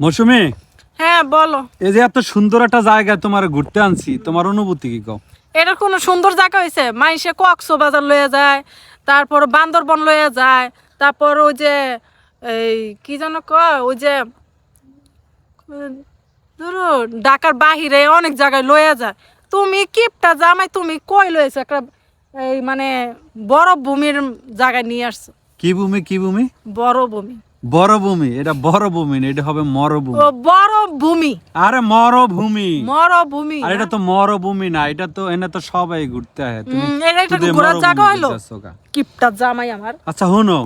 মৌসুমি হ্যাঁ বলো। এই যে এত সুন্দর একটা জায়গা তোমার ঘুরতে আনছি তোমার অনুভূতি কি কও? এটা কোনো সুন্দর জায়গা হয়েছে মাইসে কক্সবাজার লয়ে যায় তারপর বান্দরবন লয়ে যায় তারপর ওই যে এই কি যেন কয় ওই যে ধরো ঢাকার বাহিরে অনেক জায়গায় লয়ে যায়। তুমি কিপটা জামাই তুমি কই লয়েছো একটা এই মানে বড় ভূমির জায়গায় নিয়ে আসছো। কি ভূমি কি ভূমি? বড় ভূমি। বড় ভূমি এটা বড় ভূমি না এটা হবে মরভূমি। ও বড় ভূমি আরে মরভূমি। মরভূমি আর এটা তো মরভূমি না এটা তো এনে তো সবাই ঘুরতে হয় তুমি এটা একটা ঘোরার জায়গা গা। কিপটা জামাই আমার। আচ্ছা হুনো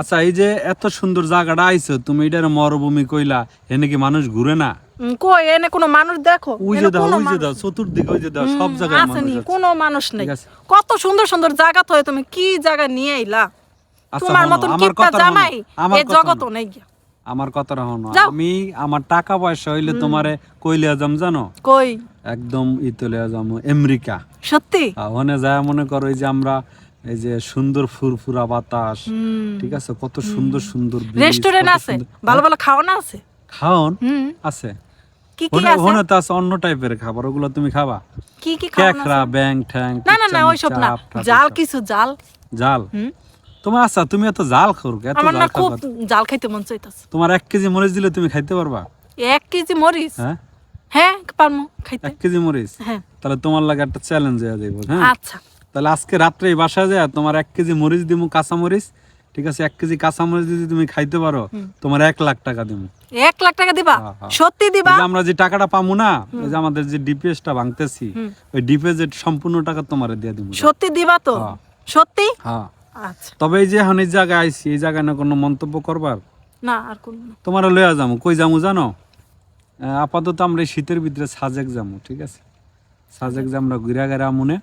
আচ্ছা এই যে এত সুন্দর জায়গাটা আইছো তুমি এটার মরভূমি কইলা এনে কি মানুষ ঘুরে না? কই এনে কোনো মানুষ দেখো? ওই যে দাও ওই যে দাও চতুর্দিকে ওই যে দাও সব জায়গায় মানুষ আছে। কোনো মানুষ নেই। কত সুন্দর সুন্দর জায়গা তো তুমি কি জায়গা নিয়ে আইলা? তোমার মতন কিপটা জামাই আমার এই কথা নেই আমার কথাটা হনো যাও। আমি আমার টাকা পয়সা হইলে তোমারে যাম জানো? কই? একদম যাম আমেরিকা। সত্যি? ওখানে যায় মনে করো এই যে আমরা এই যে সুন্দর ফুরফুরা বাতাস ঠিক আছে? কত সুন্দর সুন্দর রেস্টুরেন্ট আছে? ভালো ভালো খাওয়ানো আছে? খাওন আছে। কি কি ওখানে আছে? ওখানে তো আছে অন্য টাইপের খাবার ওগুলো তুমি খাবা? কি কি খাওয়ানো? ব্যাং ঠ্যাং না না না ওইসব না। জাল কিছু জাল। জাল? তোমার আচ্ছা তুমি এত জাল খাও এত আমার না জাল খুব জাল খাইতে মন চাইতাছে। তোমার এক কেজি মরিচ দিলে তুমি খাইতে পারবা? এক কেজি মরিচ? হ্যাঁ। হ্যাঁ পারমু খাইতে। এক কেজি মরিচ? হ্যাঁ। তাহলে তোমার লাগে একটা চ্যালেঞ্জ হয়ে যাইব হ্যাঁ? আচ্ছা। তাহলে আজকে রাত্রে এই বাসায় যায় তোমার এক কেজি মরিচ দিমু কাঁচা মরিচ ঠিক আছে? এক কেজি কাঁচা মরিচ যদি তুমি খাইতে পারো তোমার এক লাখ টাকা দিমু। এক লাখ টাকা দিবা? হ্যাঁ, হ্যাঁ। সত্যি দিবা? এই যে আমরা যে টাকাটা পামু না যে আমাদের যে ডিপিএসটা ভাঙতেছি ওই ডিপিএস সম্পূর্ণ টাকা তোমারে দিয়ে দিমু। সত্যি দিবা তো? হ্যাঁ। সত্যি? হ্যাঁ। আচ্ছা। তবে এই যে এখন এই জায়গায় আইছি এই জায়গায় না কোনো মন্তব্য করবার? না আর কোন তোমার লইয়া যামু। কই যামু জানো? আপাতত আমরা শীতের ভিতরে সাজেক যামু ঠিক আছে? সাজেক যে আমরা ঘুরা গেরা মনে।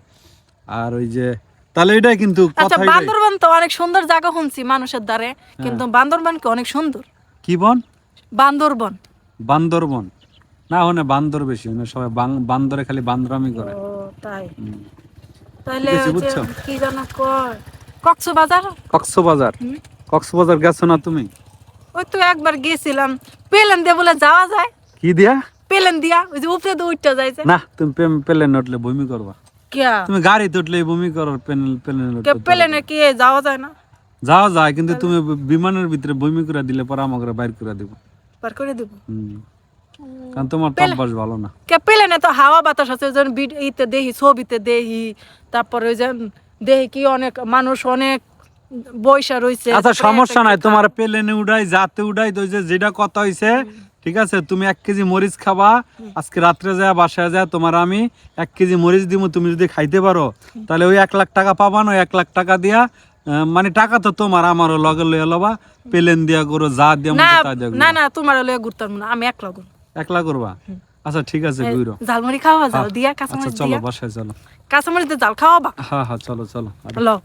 আর ওই যে তাহলে কিন্তু আচ্ছা বান্দরবান তো অনেক সুন্দর জায়গা শুনছি মানুষের দ্বারে কিন্তু বান্দরবান কি অনেক সুন্দর? কি বন? বান্দরবন। বান্দরবন। না ওখানে বান্দর বেশি ওখানে সবাই বান্দরে খালি বান্দরামি করে। তাই। তাহলে? কি জানো কয়? কক্সবাজার? কক্সবাজার? কক্সবাজার গেছো না তুমি? ওই তো একবার গেছিলাম। প্লেন দিয়ে বলে যাওয়া যায়। কি দিয়া? প্লেন দিয়া ওই যে উপরে তো উঠতে যায় না তুমি প্লেন- উঠলে বমি করবা। তুমি গাড়িতে উঠলে বমি করো প্লেনে প্লেনে কে যাওয়া যায় না? যাওয়া যায় কিন্তু তুমি বিমানের ভিতরে বমি করে দিলে পরে আমাকে বাইর করে দেবো। পার করে দেব? কারণ তোমার তো অভ্যাস ভালো না। কে প্লেনে তো হাওয়া বাতাস আছে ওই যে বিড- ইতে দেখি ছবিতে দেখি তারপরে ওই যে দেখি কি অনেক মানুষ অনেক বৈশা রয়েছে আচ্ছা সমস্যা নাই তোমার প্লেনে উড়াই যাতে উড়াই তো যে যেটা কথা হইছে ঠিক আছে তুমি এক কেজি মরিচ খাবা আজকে রাত্রে যায় বাসায় যায় তোমার আমি এক কেজি মরিচ দিব তুমি যদি খাইতে পারো তাহলে ওই এক লাখ টাকা পাবা না ওই এক লাখ টাকা দিয়া মানে টাকা তো তোমার আমারও লগে লইয়া লবা প্লেন দিয়া করো যা দিয়া না না না তোমার লয়ে ঘুরতাম না আমি একলা ঘুরবো। একলা করবা আচ্ছা ঠিক আছে গুইরো। ঝালমুড়ি খাওয়া যাও দিয়া আচ্ছা কাঁচামরিচ চলো দিয়া। বাসায় চলো। কাঁচামরিচ দিয়ে জাল খাওয়াবা হ্যাঁ হ্যাঁ চলো চলো হলো